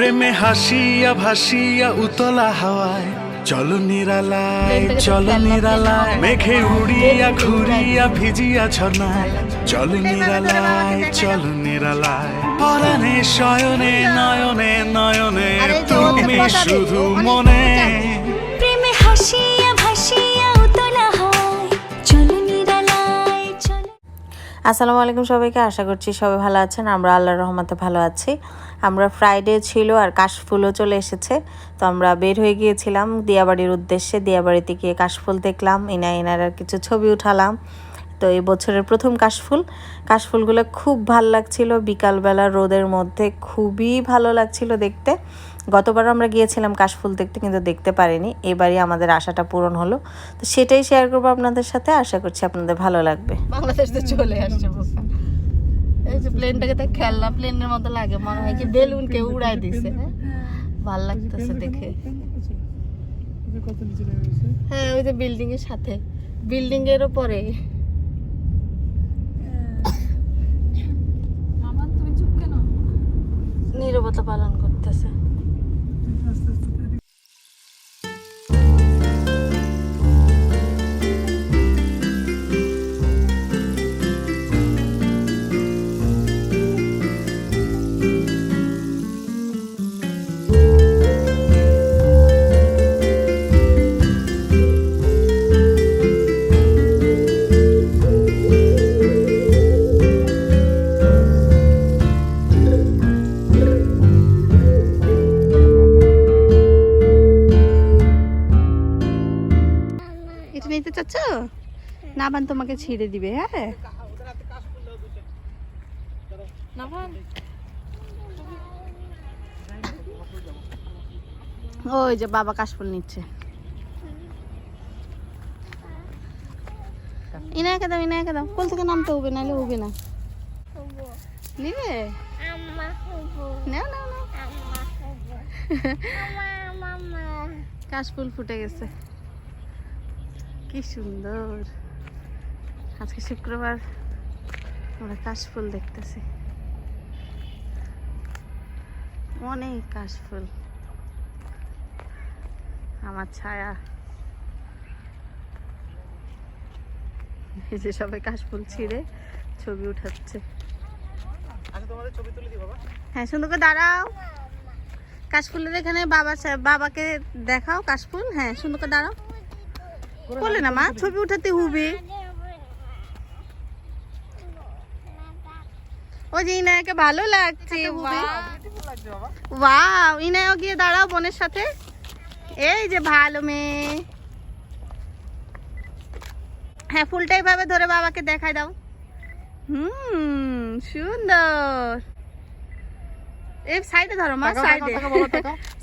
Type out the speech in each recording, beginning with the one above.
প্রেমে হাসিয়া ভাসিয়া উতলা হাওয়ায় চলো নিরালায় চলো নিরালায়। মেঘে উড়িয়া ঘুরিয়া ভিজিয়া ছনায় চলো নিরালায় চলো নিরালায়। পরাণে শয়নে নয়নে নয়নে তুমি শুধু মনে। প্রেমে হাসিয়া আসসালামু আলাইকুম সবাইকে, আশা করছি সবাই ভালো আছেন। আমরা আল্লাহর রহমতে ভালো আছি। আমরা ফ্রাইডে ছিল আর কাশফুলও চলে এসেছে। তো আমরা বের হয়ে গিয়েছিলাম দিয়াবাড়ির উদ্দেশ্যে। দিয়াবাড়িতে গিয়ে কাশফুল দেখলাম ইনা আর কিছু ছবি উঠালাম। তো এই বছরের প্রথম কাশফুল। কাশফুলগুলো খুব ভালো লাগছিল। বিকালবেলা রোদের মধ্যে খুবই ভালো লাগছিল দেখতে। গতবার আমরা গিয়েছিলাম কাশফুল দেখতে কিন্তু দেখতে পারিনি। এবারই আমাদের আশাটা পূরণ হলো। তো সেটাই শেয়ার করব আপনাদের সাথে। আশা করছি আপনাদের ভালো লাগবে। বাংলাদেশ তো চলে আসছে এই যে প্লেনটাকে তো খেলনা প্লেনের মতো লাগে। মনে হয় কি বেলুন কে উড়াই দিছে। ভালো লাগতেছে দেখে। হ্যাঁ ওই যে বিল্ডিং এর সাথে বিল্ডিং এর উপরে নীরবতা পালন করতেছে। এটা নাবান তোমাকে ছিঁড়ে দিবে হ্যাঁ? ওই যে বাবা কাশফুল নিচ্ছে। ইনাকে দাও ইনাকে দাও। কোল থেকে নামতে হবে নাহলে হবে না। নিবে? না না না কাশফুল ফুটে গেছে। কি সুন্দর। আজকে শুক্রবার আমরা কাশফুল দেখতেছি। অনেক কাশফুল। আমার ছায়া। এই যে সবাই কাশফুল ছিঁড়ে ছবি উঠাচ্ছে। হ্যাঁ সুন্দর করে দাঁড়াও। কাশফুলের এখানে বাবা বাবাকে দেখাও কাশফুল। হ্যাঁ সুন্দর করে দাঁড়াও। বলে না মা ছবি উঠাতে হবে। ও যে ইনায়াকে ভালো লাগছে ওয়াও ইনায়াও গিয়ে দাঁড়াও বোনের সাথে। এই যে ভালো মেয়ে। হ্যাঁ ফুলটাই ভাবে ধরে বাবাকে দেখাই দাও। হুম সুন্দর। এই সাইডে ধরো মা সাইডে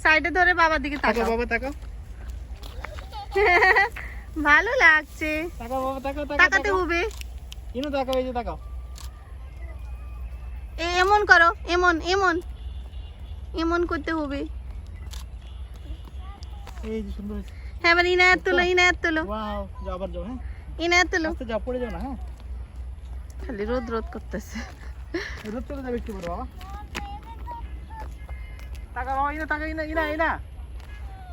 সাইডে ধরে বাবার দিকে তাকাও ভালো লাগছে। তাকাতে হবে এ এমন করো এমন এমন। এমন করতে হবে। হ্যাঁ এবার ইনায়াত তোলো ইনায়াত তোলো। ইনায়াত তোলো। খালি রোদ রোদ করতেছে।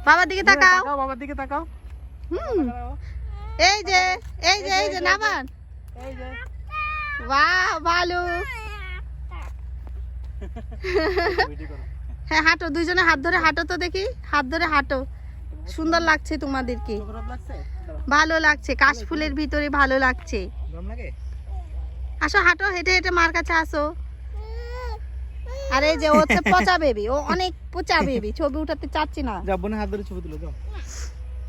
বাবার দিকে তাকাও। বাবার দিকে তাকাও। হুম। এই যে এই যে এই যে নামান এই যে বাহ ভালো হ্যাঁ হাঁটো দুইজনে হাত ধরে হাঁটো তো দেখি। হাত ধরে হাঁটো। সুন্দর লাগছে তোমাদেরকে। ভালো লাগছে কাশফুলের ভিতরে ভালো লাগছে। আসো হাঁটো হেঁটে হেঁটে মার কাছে আসো। আরে যে ও হচ্ছে পচা বেবি ও অনেক পচা বেবি ছবি উঠাতে চাচ্ছি না। যাও বোনের হাত ধরে ছবি তুলো যাও।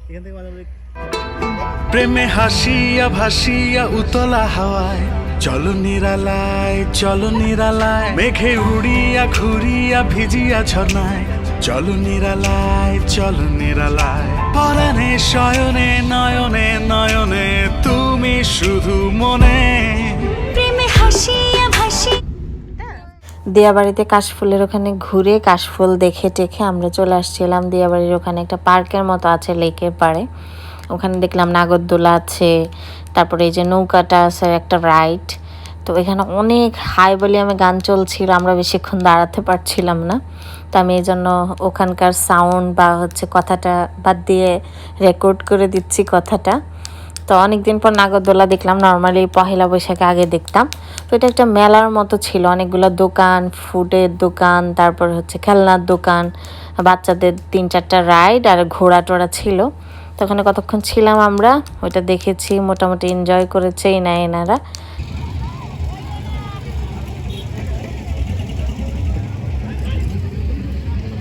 এখান থেকে প্রেমে হাসিয়া ভাসিয়া উতলা হাওয়ায়। চলো নিরালায় চলো নিরালায় মেঘে উড়িয়া ঘুরিয়া ভিজিয়া ছনায় চলো নিরালায় চলো নিরালায়। পরাণে শয়নে নয়নে নয়নে তুমি শুধু মনে। প্রেমে হাসিয়া দিয়াবাড়িতে কাশফুলের ওখানে ঘুরে কাশফুল দেখে টেখে আমরা চলে আসছিলাম। দিয়াবাড়ির ওখানে একটা পার্কের মতো আছে লেকের পাড়ে। ওখানে দেখলাম নাগরদোলা আছে তারপরে এই যে নৌকাটা আছে, একটা রাইড। তো এখানে অনেক হাই ভলিউমে গান চলছিল, আমরা বেশিক্ষণ দাঁড়াতে পারছিলাম না। তো আমি এই জন্য ওখানকার সাউন্ড বা হচ্ছে কথাটা বাদ দিয়ে রেকর্ড করে দিচ্ছি কথাটা। তো অনেক দিন পর নাগরদোলা দেখলাম, নর্মালি পহেলা বৈশাখে আগে দেখতাম। তো এটা একটা মেলার মতো ছিল, অনেকগুলো দোকান, ফুডের দোকান, তারপর হচ্ছে খেলনার দোকান, বাচ্চাদের তিন চারটা রাইড আর ঘোড়া টোড়া ছিল। তো ওখানে কতক্ষণ ছিলাম আমরা ওইটা দেখেছি মোটামুটি এনজয় করেছে এই না এনারা।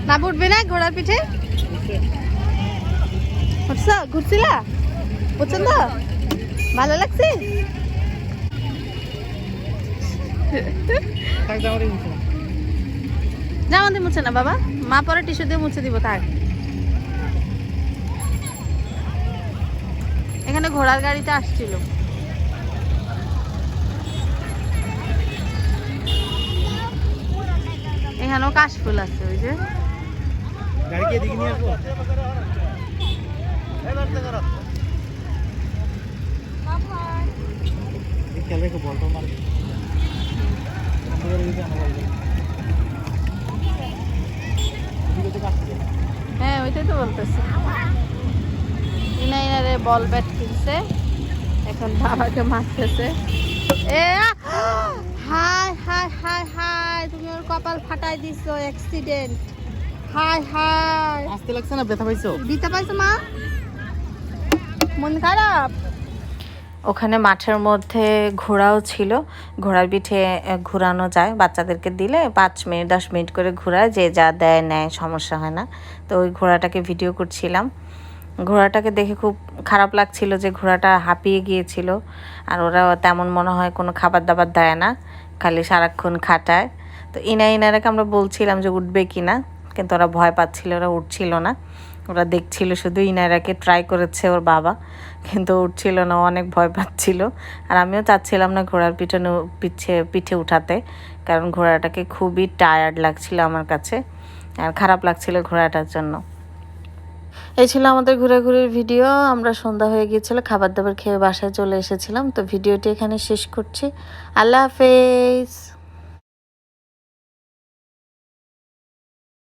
না উঠবে না ঘোড়ার পিঠে? উঠছ? ঘুরছিলা? পছন্দ? ভালো লাগছে। জামা দিয়ে মুছে? না বাবা মা পরে টিস্যু দিয়ে মুছে দিব থাক। এখানে ঘোড়ার গাড়িতে আসছিল। এখানেও কাশফুল আছে ওই যে। হ্যাঁ ওইটাই তো বলতেছি। বল ব্যাট কিনছে। এখন বাবাকে মারতেছে। এ হাই হাই হাই হাই তুমি ওর কপাল ফাটাই দিছো অ্যাক্সিডেন্ট হাই হাই। আসতে লাগছে না ব্যথা পাইছো? দিতে পারছ মা? মন খারাপ? ওখানে মাঠের মধ্যে ঘোড়াও ছিল। ঘোড়ার পিঠে ঘোরানো যায়। বাচ্চাদেরকে দিলে পাঁচ মিনিট দশ মিনিট করে ঘোরায়। যে যা দেয় নেয় সমস্যা হয় না। তো ওই ঘোড়াটাকে ভিডিও করছিলাম। ঘোড়াটাকে দেখে খুব খারাপ লাগছিল যে ঘোড়াটা হাঁপিয়ে গিয়েছিল। আর ওরা তেমন মনে হয় কোনো খাবার দাবার দেয় না, খালি সারাক্ষণ খাটায়। তো ইনা ইনারাকে আমরা বলছিলাম যে উঠবে কি না, কিন্তু ওরা ভয় পাচ্ছিল, ওরা উঠছিল না। ওরা দেখছিল শুধু ইনারাকে ট্রাই করেছে ওর বাবা, কিন্তু উঠছিল না অনেক ভয় পাচ্ছিল। আর আমিও চাচ্ছিলাম না ঘোড়ার পিছনে পিছে, পিঠে উঠাতে, কারণ ঘোড়াটাকে খুবই টায়ার্ড লাগছিল আমার কাছে, আর খারাপ লাগছিল ঘোড়াটার জন্য। এই ছিল আমাদের ঘোরাঘুরির ভিডিও। আমরা সন্ধ্যা হয়ে গিয়েছিল, খাবার দাবার খেয়ে বাসায় চলে এসেছিলাম। তো ভিডিওটি এখানে শেষ করছি। আল্লাহ হাফেজ।